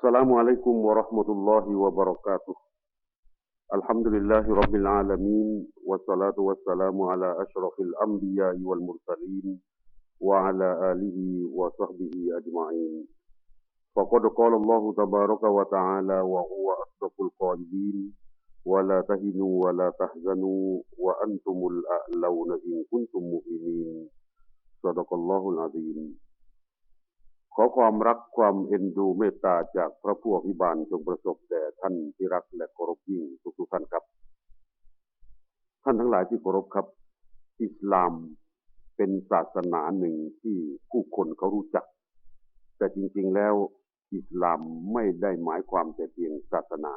السلام عليكم ورحمة الله وبركاته. الحمد لله رب العالمين والصلاة والسلام على أشرف الأنبياء والمرسلين وعلى آله وصحبه أجمعين. فقد قال الله تبارك وتعالى وهو أصدق القائلين ولا تهنوا ولا تحزنوا وأنتم الأعلون إن كنتم مؤمنين. صدق الله العظيم. ขอความรักความเอ็นดูเมตตาจากพระผู้อภิบาลจงประสบแด่ท่านที่รักและเคารพยิ่งทุกๆท่านครับ ท่านทั้งหลายที่เคารพครับ อิสลามเป็นศาสนาหนึ่งที่ผู้คนเขารู้จัก แต่จริงๆแล้วอิสลามไม่ได้หมายความแต่เพียงศาสนา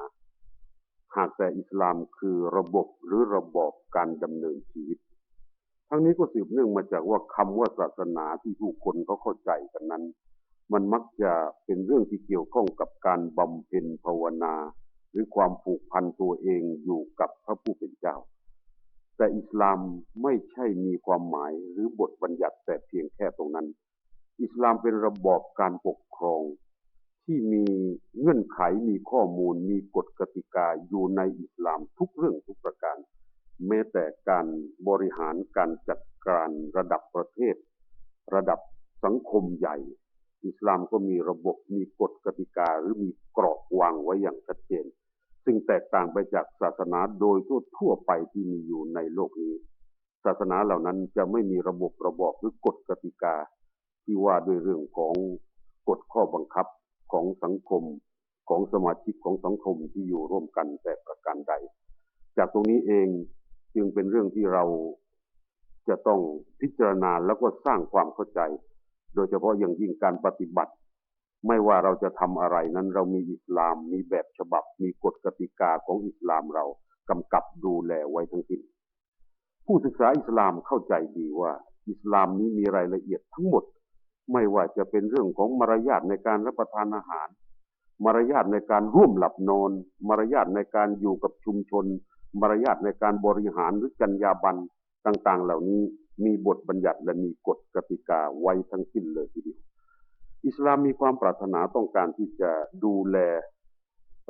หากแต่อิสลามคือระบบหรือระบอบการดำเนินชีวิต ทั้งนี้ก็สืบเนื่องมาจากว่าคำว่าศาสนาที่ผู้คนเขาเข้าใจกันนั้น มันมักจะเป็นเรื่องที่เกี่ยวข้องกับการบำเพ็ญภาวนา หรือความผูกพันตัวเองอยู่กับพระผู้เป็นเจ้า แต่อิสลามไม่ใช่มีความหมายหรือบทบัญญัติแต่เพียงแค่ตรงนั้น อิสลามเป็นระบอบการปกครอง ที่มีเงื่อนไขมีข้อมูลมีกฎกติกาอยู่ในอิสลามทุกเรื่องทุกประการ แม้แต่การบริหารการจัดการระดับประเทศ ระดับสังคมใหญ่ อิสลามก็มีระบบมีกฎกติกาหรือมีกรอบวางไว้อย่างชัดเจน ซึ่งแตกต่างไปจากศาสนาโดยทั่วไปที่มีอยู่ในโลกนี้ ศาสนาเหล่านั้นจะไม่มีระบบระบอบหรือกฎกติกา ที่ว่าด้วยเรื่องของกฎข้อบังคับของสังคมของสมาชิกของสังคมที่อยู่ร่วมกันแต่ประการใด จากตรงนี้เองจึงเป็นเรื่องที่เราจะต้องพิจารณาแล้วก็สร้างความเข้าใจ โดยเฉพาะอย่างยิ่งการปฏิบัติ ไม่ว่าเราจะทำอะไรนั้นเรามีอิสลามมีแบบฉบับ มีกฎกติกาของอิสลามเรากำกับดูแลไว้ทั้งสิ้นผู้ศึกษาอิสลามเข้าใจดีว่า อิสลามนี้มีรายละเอียดทั้งหมด ไม่ว่าจะเป็นเรื่องของมารยาทในการรับประทานอาหาร มารยาทในการร่วมหลับนอน มารยาทในการอยู่กับชุมชน มารยาทในการบริหารหรือจรรยาบรรณต่าง ๆ เหล่านี้ มีบทบัญญัติและมีกฎกติกาไว้ทั้งสิ้นเลยทีเดียว อิสลามมีความปรารถนาต้องการที่จะดูแล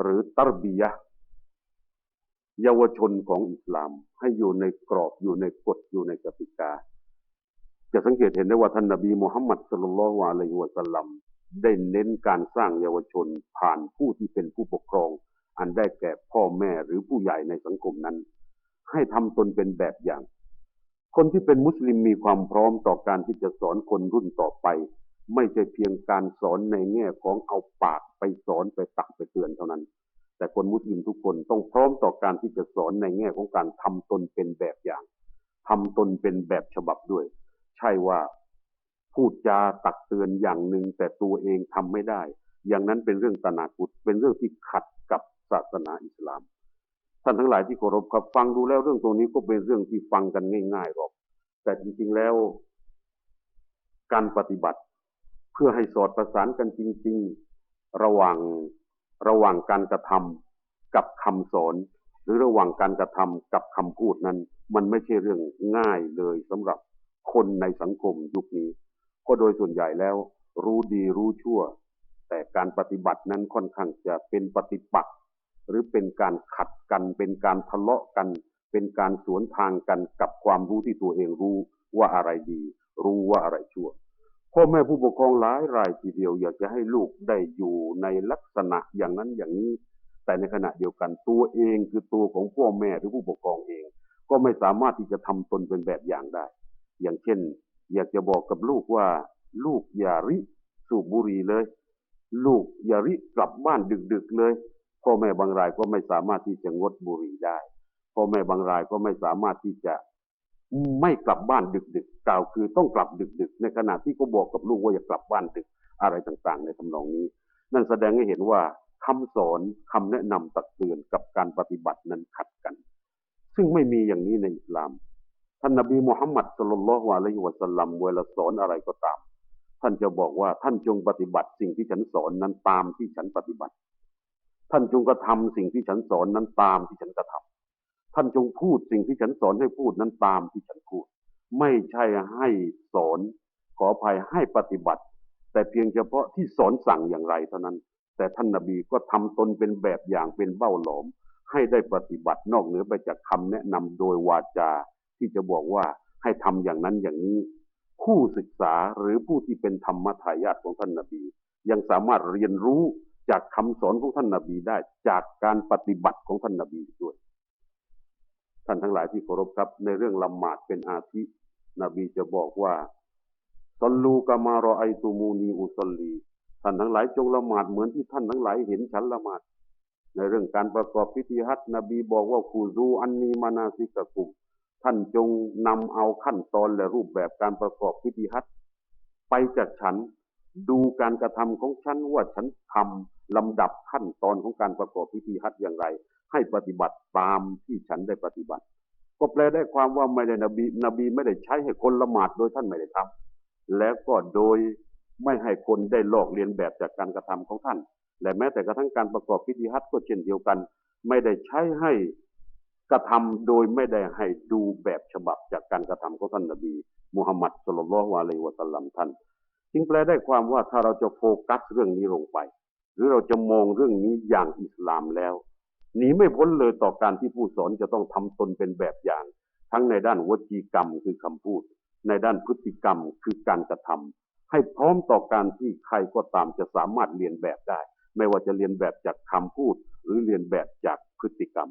หรือตรบียะเยาวชนของอิสลามให้อยู่ในกรอบอยู่ในกฎอยู่ในกติกา จะสังเกตเห็นได้ว่าท่านนบีมุฮัมมัดสุลลัลวะลัยฮิวะสัลลัมได้เน้นการสร้างเยาวชนผ่านผู้ที่เป็นผู้ปกครอง อันได้แก่พ่อแม่หรือผู้ใหญ่ในสังคมนั้น ให้ทำตนเป็นแบบอย่าง คนที่เป็นมุสลิมมีความพร้อมต่อการที่จะสอนคนรุ่นต่อไป ไม่ใช่เพียงการสอนในแง่ของเอาปากไปสอนไปตักไปเตือนเท่านั้น แต่คนมุสลิมทุกคนต้องพร้อมต่อการที่จะสอนในแง่ของการทำตนเป็นแบบอย่างทำตนเป็นแบบฉบับด้วย ใช่ว่าพูดจาตักเตือนอย่างหนึ่งแต่ตัวเองทำไม่ได้ อย่างนั้นเป็นเรื่องตนากุตเป็นเรื่องที่ขัดกับศาสนาอิสลาม ท่านทั้งหลายที่เคารพครับฟังดูแล้วเรื่องตรงนี้ก็เป็นเรื่องที่ฟังกันง่ายๆหรอก แต่จริงๆแล้ว การปฏิบัติ เพื่อให้สอดประสานกันจริง ๆ ระหว่างระหว่างการกระทำกับคำสอน หรือระหว่างการกระทำกับคำพูดนั้น มันไม่ใช่เรื่องง่ายเลยสำหรับคนในสังคมยุคนี้ ก็โดยส่วนใหญ่แล้ว รู้ดีรู้ชั่ว แต่การปฏิบัตินั้นค่อนข้างจะเป็นปฏิปักษ์ หรือเป็นการขัดกันเป็นการทะเลาะกัน เป็นการสวนทางกันกับความรู้ที่ตัวเองรู้ว่าอะไรดี รู้ว่าอะไรชั่วพ่อแม่ผู้ปกครองหลายรายทีเดียว อยากจะให้ลูกได้อยู่ในลักษณะอย่างนั้นอย่างนี้ แต่ในขณะเดียวกันตัวเองคือตัวของพ่อแม่หรือผู้ปกครองเอง ก็ไม่สามารถที่จะทำตนเป็นแบบอย่างได้ อย่างเช่น อยากจะบอกกับลูกว่า ลูกอย่าริสูบบุหรี่เลย ลูกอย่าริกลับบ้านดึกๆเลย พ่อแม่บางรายก็ไม่สามารถที่จะงดบุหรี่ได้พ่อแม่บางรายก็ไม่สามารถที่จะไม่กลับบ้านดึกๆกล่าวคือต้องกลับดึกๆ ในขณะที่ก็บอกกับลูกว่าอย่ากลับบ้านดึกอะไรต่างๆ ในทำนองนี้ นั่นแสดงให้เห็นว่าคำสอนคำแนะนำตักเตือนกับการปฏิบัตินั้นขัดกัน ซึ่งไม่มีอย่างนี้ในอิสลามท่านนบีมุฮัมมัดสุลลัลฮุอะลัยฮิวะสัลลัมเวลาสอนอะไรก็ตาม ท่านจะบอกว่าท่านจงปฏิบัติสิ่งที่ฉันสอนนั้นตามที่ฉันปฏิบัติ ท่านจงกระทำสิ่งที่ฉันสอนนั้นตามที่ฉันกระทำท่านจงพูดสิ่งที่ฉันสอนให้พูดนั้นตามที่ฉันพูด ไม่ใช่ให้สอน ขออภัยให้ปฏิบัติ แต่เพียงเฉพาะที่สอนสั่งอย่างไรเท่านั้น แต่ท่านนบีก็ทำตนเป็นแบบอย่างเป็นเบ้าหลอม ให้ได้ปฏิบัตินอกเหนือไปจากคำแนะนำโดยวาจา ที่จะบอกว่าให้ทำอย่างนั้นอย่างนี้ ผู้ศึกษาหรือผู้ที่เป็นธรรมทายาทของท่านนบี ยังสามารถเรียนรู้ จากคำสอนของท่านนบีได้ จากการปฏิบัติของท่านนบีด้วย ท่านทั้งหลายที่เคารพครับ ในเรื่องละหมาดเป็นอาทินบีจะบอกว่าสลลูกามารอไอตูมูนีอุสลีท่านทั้งหลายจงละหมาดเหมือนที่ท่านทั้งหลายเห็นฉันละหมาด ในเรื่องการประกอบพิธีฮัจนบีบอกว่าคูซูอันนีมานาซิกะกุม ท่านจงนำเอาขั้นตอนและรูปแบบการประกอบพิธีฮัจไปจากฉันดูการกระทำของฉันว่าฉันทำ ลำดับขั้นตอนของการประกอบพิธีฮัจอย่างไร ให้ปฏิบัติตามที่ฉันได้ปฏิบัติ ก็แปลได้ความว่าไม่ได้นบีนบีไม่ได้ใช้ให้คนละหมาดโดยท่านไม่ได้ทำและก็โดยไม่ให้คนได้ลอกเลียนแบบจากการกระทำของท่าน และแม้แต่กระทั่งการประกอบพิธีฮัจก็เช่นเดียวกัน ไม่ได้ใช้ให้กระทำโดยไม่ได้ให้ดูแบบฉบับจากการกระทำของท่านนบีมุฮัมมัดสุลลัลฮวาเลวะสัลลัมท่านจึงแปลได้ความว่าถ้าเราจะโฟกัสเรื่องนี้ลงไป หรือเราจะมองเรื่องนี้อย่างอิสลามแล้วหนีไม่พ้นเลยต่อการที่ผู้สอนจะต้องทำตนเป็นแบบอย่าง ทั้งในด้านวจีกรรมคือคำพูด ในด้านพฤติกรรมคือการกระทำให้พร้อมต่อการที่ใครก็ตามจะสามารถเรียนแบบได้ ไม่ว่าจะเรียนแบบจากคำพูด หรือเรียนแบบจากพฤติกรรม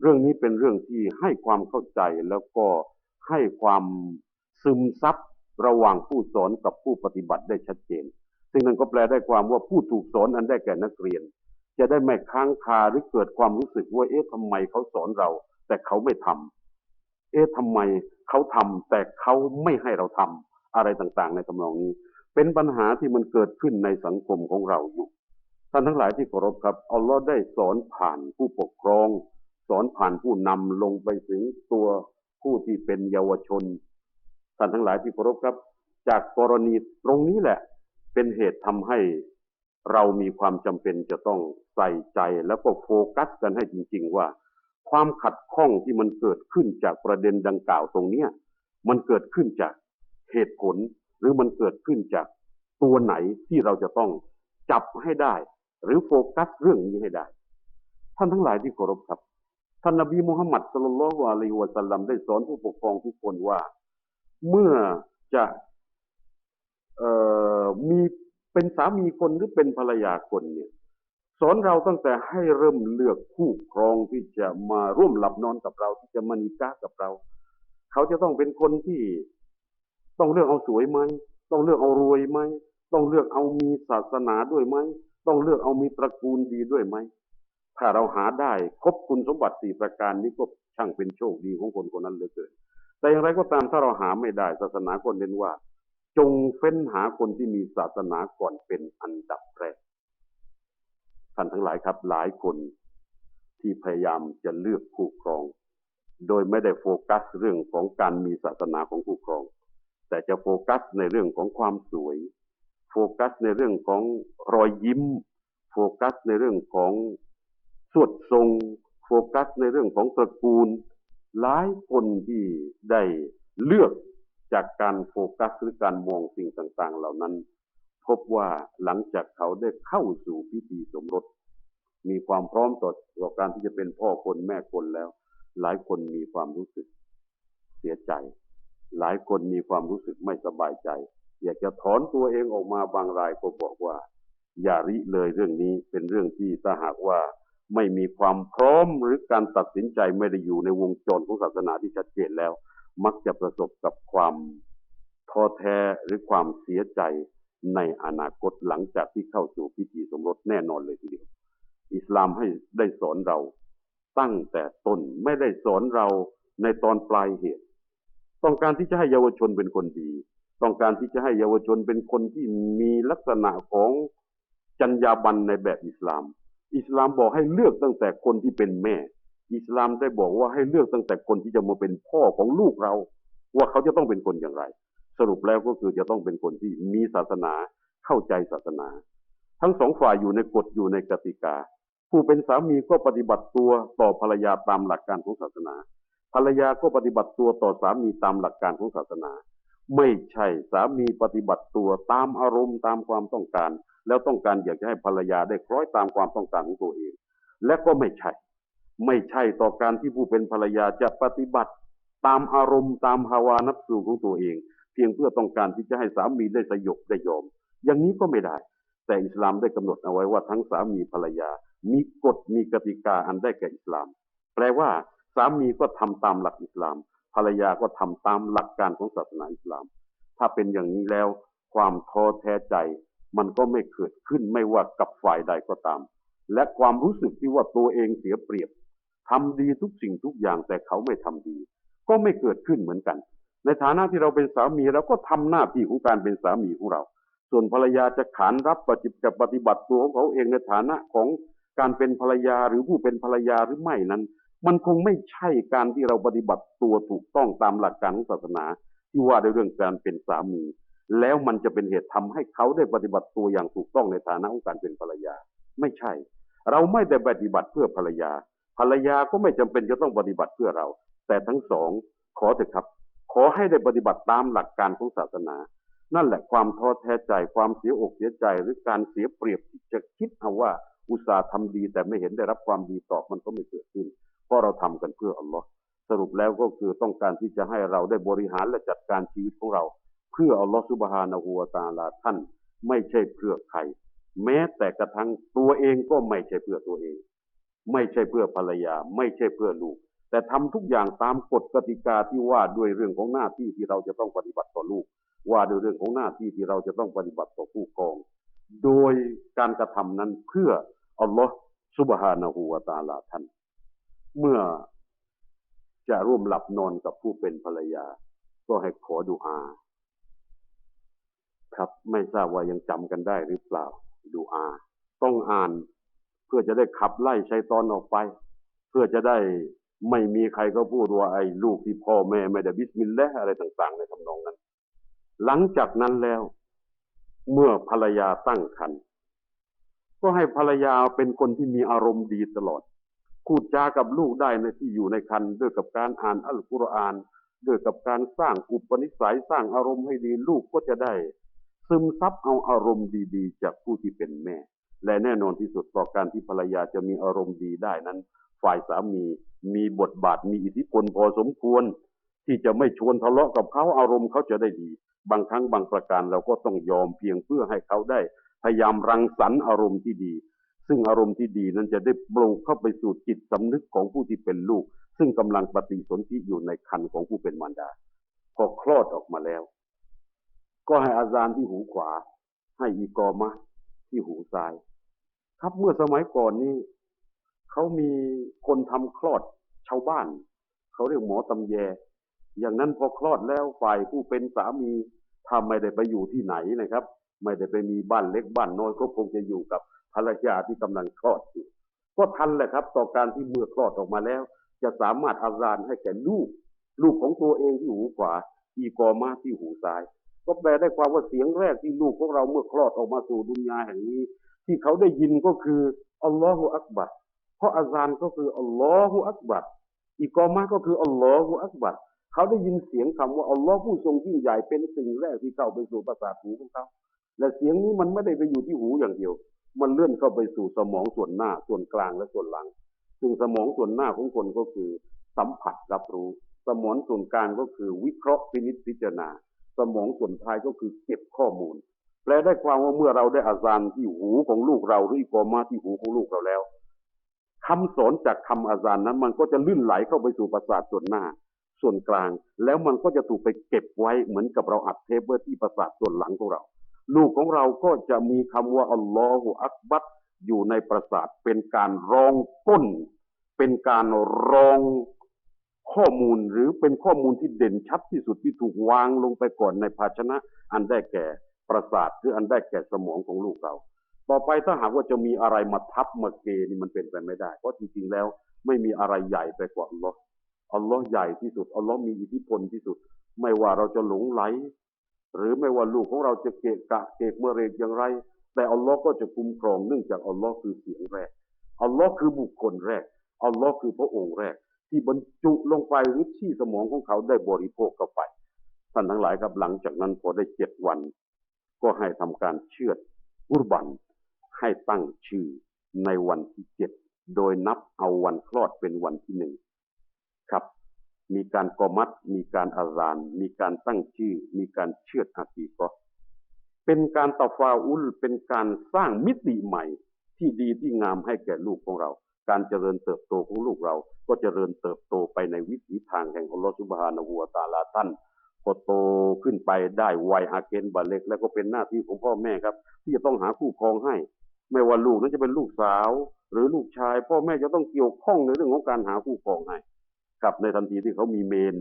เรื่องนี้เป็นเรื่องที่ให้ความเข้าใจแล้วก็ให้ความซึมซับระหว่างผู้สอนกับผู้ปฏิบัติได้ชัดเจน ซึ่งนั่นก็แปลได้ความว่าผู้ถูกสอนอันได้แก่นักเรียน จะได้ไม่ค้างคาหรือเกิดความรู้สึกว่าเอ๊ะทำไมเขาสอนเรา แต่เขาไม่ทำเอ๊ะทำไมเขาทำแต่เขาไม่ให้เราทำอะไรต่างๆ ในทำนองนี้ เป็นปัญหาที่มันเกิดขึ้นในสังคมของเราอยู่ท่านทั้งหลายที่เคารพครับอัลลอฮ์ได้สอนผ่านผู้ปกครอง สอนผ่านผู้นำลงไปถึงตัวผู้ที่เป็นเยาวชนท่านทั้งหลายที่เคารพครับ จากกรณีตรงนี้แหละ เป็นเหตุทำให้เรามีความจำเป็นจะต้องใส่ใจแล้วก็โฟกัสกันให้จริง ๆ ว่า ความขัดข้องที่มันเกิดขึ้นจากประเด็นดังกล่าวตรงเนี้ยมันเกิดขึ้นจากเหตุผล หรือมันเกิดขึ้นจากตัวไหนที่เราจะต้องจับให้ได้ หรือโฟกัสเรื่องนี้ให้ได้ ท่านทั้งหลายที่เคารพครับ ท่านนบีมุฮัมมัดสุลลัลวาลัยฮิวะสัลลัมได้สอนผู้ปกครองทุกคนว่า เมื่อจะ มีเป็นสามีคนหรือเป็นภรรยาคนเนี่ยสอนเราตั้งแต่ให้เริ่มเลือกคู่ครองที่จะมาร่วมหลับนอนกับเราที่จะมานิกากับเรา เขาจะต้องเป็นคนที่ต้องเลือกเอาสวยไหมต้องเลือกเอารวยไหมต้องเลือกเอามีศาสนาด้วยไหมต้องเลือกเอามีตระกูลดีด้วยไหมถ้าเราหาได้ครบคุณสมบัติสี่ประการนี้ก็ช่างเป็นโชคดีของคนคนนั้นเหลือเกินแต่อย่างไรก็ตามถ้าเราหาไม่ได้ศาสนาคนเน้นว่า จงเฟ้นหาคนที่มีศาสนาก่อนเป็นอันดับแรก ท่านทั้งหลายครับหลายคนที่พยายามจะเลือกคู่ครอง โดยไม่ได้โฟกัสเรื่องของการมีศาสนาของคู่ครอง แต่จะโฟกัสในเรื่องของความสวย โฟกัสในเรื่องของรอยยิ้ม โฟกัสในเรื่องของสวดทรง โฟกัสในเรื่องของตระกูล หลายคนที่ได้เลือก จากการโฟกัสหรือการมองสิ่งต่างๆ เหล่านั้น พบว่าหลังจากเขาได้เข้าสู่พิธีสมรส มีความพร้อมต่อต่อการที่จะเป็นพ่อคนแม่คนแล้ว หลายคนมีความรู้สึกเสียใจ หลายคนมีความรู้สึกไม่สบายใจ อยากจะถอนตัวเองออกมาบางรายก็บอกว่า อย่าริเลยเรื่องนี้เป็นเรื่องที่ถ้าหากว่าไม่มีความพร้อมหรือการตัดสินใจไม่ได้อยู่ในวงจรของศาสนาที่ชัดเจนแล้ว มักจะประสบกับความท้อแท้หรือความเสียใจในอนาคตหลังจากที่เข้าสู่พิธีสมรสแน่นอนเลยทีเดียว อิสลามให้ได้สอนเรา ตั้งแต่ต้นไม่ได้สอนเราในตอนปลายเหตุ ต้องการที่จะให้เยาวชนเป็นคนดี ต้องการที่จะให้เยาวชนเป็นคนที่มีลักษณะของจัญญาบันในแบบอิสลาม อิสลามบอกให้เลือกตั้งแต่คนที่เป็นแม่ อิสลามได้บอกว่าให้เลือกตั้งแต่คนที่จะมาเป็นพ่อของลูกเรา ว่าเขาจะต้องเป็นคนอย่างไร สรุปแล้วก็คือจะต้องเป็นคนที่มีศาสนาเข้าใจศาสนา ทั้งสองฝ่ายอยู่ในกฎอยู่ในกติกา ผู้เป็นสามีก็ปฏิบัติตัวต่อภรรยาตามหลักการของศาสนา ภรรยาก็ปฏิบัติตัวต่อสามีตามหลักการของศาสนา ไม่ใช่สามีปฏิบัติตัวตามอารมณ์ตามความต้องการ แล้วต้องการอยากจะให้ภรรยาได้คล้อยตามความต้องการของตัวเอง และก็ไม่ใช่ ไม่ใช่ต่อการที่ผู้เป็นภรรยาจะปฏิบัติตามอารมณ์ตามภาวานับสูของตัวเอง เพียงเพื่อต้องการที่จะให้สามีได้สยบได้ยอม อย่างนี้ก็ไม่ได้ แต่อิสลามได้กำหนดเอาไว้ว่าทั้งสามีภรรยา มีกฎมีกติกาอันได้แก่อิสลาม แปลว่าสามีก็ทำตามหลักอิสลาม ภรรยาก็ทำตามหลักการของศาสนาอิสลาม ถ้าเป็นอย่างนี้แล้ว ความท้อแท้ใจ มันก็ไม่เกิดขึ้นไม่ว่ากับฝ่ายใดก็ตาม และความรู้สึกที่ว่าตัวเองเสียเปรียบ ทำดีทุกสิ่งทุกอย่างแต่เขาไม่ทำดี ก็ไม่เกิดขึ้นเหมือนกัน ในฐานะที่เราเป็นสามีเราก็ทำหน้าที่ของการเป็นสามีของเรา ส่วนภรรยาจะขานรับปฏิจะปฏิบัติตัวของเขาเองในฐานะของการเป็นภรรยาหรือผู้เป็นภรรยาหรือไม่นั้น มันคงไม่ใช่การที่เราปฏิบัติตัวถูกต้องตามหลักการของศาสนาที่ว่าในเรื่องการเป็นสามี แล้วมันจะเป็นเหตุทำให้เขาได้ปฏิบัติตัวอย่างถูกต้องในฐานะของการเป็นภรรยา ไม่ใช่ เราไม่ได้ปฏิบัติเพื่อภรรยา ภรรยาก็ไม่จำเป็นจะต้องปฏิบัติเพื่อเรา แต่ทั้งสองขอเถอะครับ ขอให้ได้ปฏิบัติตามหลักการของศาสนา นั่นแหละความท้อแท้ใจความเสียอกเสียใจหรือการเสียเปรียบที่จะคิดเอาว่าอุตส่าห์ทำดี แต่ไม่เห็นได้รับความดีตอบมันก็ไม่เกิดขึ้น เพราะเราทำกันเพื่ออัลลอฮ์สรุปแล้วก็คือต้องการที่จะให้เราได้บริหารและจัดการชีวิตของเรา เพื่ออัลลอฮ์สุบฮานะฮูวะตาลาท่าน ไม่ใช่เพื่อใคร แม้แต่กระทั่งตัวเองก็ไม่ใช่เพื่อตัวเอง ไม่ใช่เพื่อภรรยา ไม่ใช่เพื่อลูก แต่ทำทุกอย่างตามกฎกติกาที่ว่าด้วยเรื่องของหน้าที่ที่เราจะต้องปฏิบัติต่อลูก ว่าด้วยเรื่องของหน้าที่ที่เราจะต้องปฏิบัติต่อผู้ครอง โดยการกระทำนั้นเพื่ออัลลอฮ์สุบฮานะฮูวะตาลาท่าน เมื่อจะร่วมหลับนอนกับผู้เป็นภรรยา ก็ให้ขอดุอา ครับไม่ทราบว่ายังจำกันได้หรือเปล่าดูอา ต้องอ่าน พื่อจะได้ขับไล่ชัยตอนออกไป เพื่อจะได้ไม่มีใครก็พูดว่าไอ้ลูกที่พ่อแม่ไม่ได้บิสมิลลาห์อะไรต่าง ๆ ในทำนองนั้น หลังจากนั้นแล้ว เมื่อภรรยาตั้งครรภ์ก็ให้ภรรยาเป็นคนที่มีอารมณ์ดีตลอดพูดจากับลูกได้ในที่อยู่ในครรภ์ด้วยกับการอ่านอัลกุรอาน ด้วยกับการสร้างอุปนิสัยสร้างอารมณ์ให้ดีลูกก็จะได้ ซึมซับเอาอารมณ์ดีๆ จากผู้ที่เป็นแม่ และแน่นอนที่สุดต่อการที่ภรรยาจะมีอารมณ์ดีได้นั้น ฝ่ายสามีมีบทบาทมีอิทธิพลพอสมควร ที่จะไม่ชวนทะเลาะกับเขาอารมณ์เขาจะได้ดี บางครั้งบางประการเราก็ต้องยอมเพียงเพื่อให้เขาได้ พยายามรังสรรค์อารมณ์ที่ดี ซึ่งอารมณ์ที่ดีนั้นจะได้ปลูกเข้าไปสู่จิตสำนึกของผู้ที่เป็นลูก ซึ่งกำลังปฏิสนธิอยู่ในคันของผู้เป็นมารดา พอคลอดออกมาแล้ว ก็ให้อาจารย์ที่หูขวา ให้อีกอมะที่หูซ้าย ครับเมื่อสมัยก่อนนี้เขามีคนทำคลอดชาวบ้าน เขาเรียกหมอตำแย อย่างนั้นพอคลอดแล้วฝ่ายผู้เป็นสามีถ้าไม่ได้ไปอยู่ที่ไหนนะครับ ไม่ได้ไปมีบ้านเล็กบ้านน้อยก็คงจะอยู่กับภรรยาที่กำลังคลอดอยู่ก็ทันแหละครับ ต่อการที่เมื่อคลอดออกมาแล้ว จะสามารถอาจารย์ให้แก่ลูก ลูกของตัวเองที่หูขวาอีกอมาที่หูซ้าย ก็แปลได้ความว่าเสียงแรกที่ลูกของเราเมื่อคลอดออกมาสู่ดุนยาแห่งนี้ ที่เขาได้ยินก็คืออัลลอฮฺอักบัรเพราะอาจารย์ก็คืออัลลอฮฺอักบัรอีกอมาก็คืออัลลอฮฺอักบัรเขาได้ยินเสียงคำว่าอัลลอฮ์ผู้ทรงยิ่งใหญ่เป็นสิ่งแรกที่เข้าไปสู่ประสาทหูของเขาและเสียงนี้มันไม่ได้ไปอยู่ที่หูอย่างเดียว มันเลื่อนเข้าไปสู่สมองส่วนหน้าส่วนกลางและส่วนหลัง ซึ่งสมองส่วนหน้าของคนก็คือ สัมผัสรับรู้ สมองส่วนกลางก็คือวิเคราะห์พินิจพิจารณา สมองส่วนท้ายก็คือเก็บข้อมูล แปลได้ความว่าเมื่อเราได้อาจารย์ที่หูของลูกเราหรืออีกอมาที่หูของลูกเราแล้วคำสอนจากคำอาจารย์นั้น มันก็จะลื่นไหลเข้าไปสู่ประสาทส่วนหน้า ส่วนกลาง แล้วมันก็จะถูกไปเก็บไว้เหมือนกับเราอัดเทปไว้ที่ประสาทส่วนหลังของเรา ลูกของเราก็จะมีคำว่าอัลลอฮฺอักบัตอยู่ในประสาทเป็นการรองก้น เป็นการรองข้อมูลหรือเป็นข้อมูลที่เด่นชัดที่สุดที่ถูกวางลงไปก่อนในภาชนะอันได้แก่ ประสาทหรืออันได้แก่สมองของลูกเรา ต่อไปถ้าหากว่าจะมีอะไรมาทับมาเกนี่มันเป็นไปไม่ได้ เพราะจริงๆแล้วไม่มีอะไรใหญ่ไปกว่าอัลลอฮ์อัลลอฮ์ใหญ่ที่สุดอัลลอฮ์มีอิทธิพลที่สุด ไม่ว่าเราจะหลงไหล หรือไม่ว่าลูกของเราจะเกะกะเกกเมื่อเรกอย่างไร แต่อัลลอฮ์ก็จะคุ้มครองเนื่องจากอัลลอฮ์คือเสียงแรกอัลลอฮ์คือบุคคลแรกอัลลอฮ์คือพระองค์แรก ที่บรรจุลงไปหรือที่สมองของเขาได้บริโภคเข้าไปท่านทั้งหลายครับหลังจากนั้นพอได้เจ็ดวัน ก็ให้ทำการเชือดกุรบันให้ตั้งชื่อในวันที่เจ็ดโดยนับเอาวันคลอดเป็นวันที่หนึ่งครับ มีการกอมัด มีการอาซาน มีการตั้งชื่อ มีการเชือดอากีก็เป็นการตะฟาอุล เป็นการสร้างมิติใหม่ที่ดีที่งามให้แก่ลูกของเรา การเจริญเติบโตของลูกเรา ก็เจริญเติบโตไปในวิถีทางแห่งอัลลอฮฺสุบฮานะฮูวตาลาท่าน ก็โตขึ้นไปได้วัยอาเกนบาเล็ก แล้วก็เป็นหน้าที่ของพ่อแม่ครับ ที่จะต้องหาคู่ครองให้ ไม่ว่าลูกนั้นจะเป็นลูกสาว หรือลูกชาย พ่อแม่จะต้องเกี่ยวข้องในเรื่องของการหาคู่ครองให้ครับในทันทีที่เขามีเมน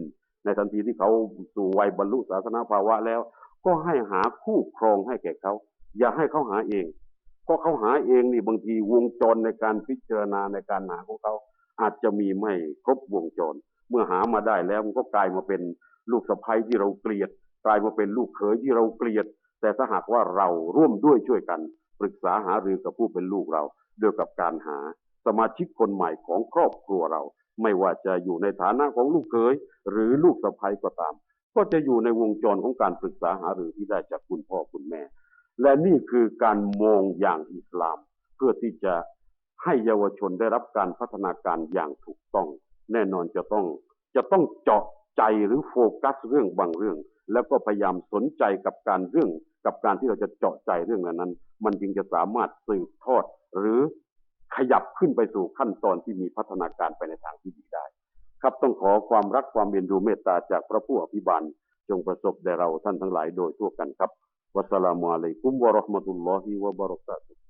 ในทันทีที่เขาสู่วัยบรรลุศาสนาภาวะแล้ว ก็ให้หาคู่ครองให้แก่เขา อย่าให้เขาหาเอง ก็เขาหาเองนี่บางทีวงจรในการพิจารณาในการหาของเขาอาจจะมีไม่ครบวงจร เมื่อหามาได้แล้วมันก็กลายมาเป็น ลูกสะใภ้ที่เราเกลียด กลายมาเป็นลูกเขยที่เราเกลียด แต่ถ้าหากว่าเราร่วมด้วยช่วยกัน ปรึกษาหารือกับผู้เป็นลูกเราด้วยกับการหาสมาชิกคนใหม่ของครอบครัวเรา ไม่ว่าจะอยู่ในฐานะของลูกเขยหรือลูกสะใภ้ก็ตาม ก็จะอยู่ในวงจรของการปรึกษาหารือที่ได้จากคุณพ่อคุณแม่ และนี่คือการมองอย่างอิสลาม เพื่อที่จะให้เยาวชนได้รับการพัฒนาการอย่างถูกต้อง แน่นอนจะต้องจะต้องเจาะ ใจหรือโฟกัสเรื่องบางเรื่อง แล้วก็พยายามสนใจกับการเรื่องกับการที่เราจะเจาะใจเรื่องนั้น มันจึงจะสามารถสืบทอด หรือขยับขึ้นไปสู่ขั้นตอนที่มีพัฒนาการไปในทางที่ดีได้ ครับต้องขอความรักความเอ็นดูเมตตาจากพระผู้อภิบาลจงประสบแด่เราท่านทั้งหลายโดยทั่วกันครับวัสสลามุอะลัยกุมวะเราะห์มะตุลลอฮิวะบะเราะกาตุฮ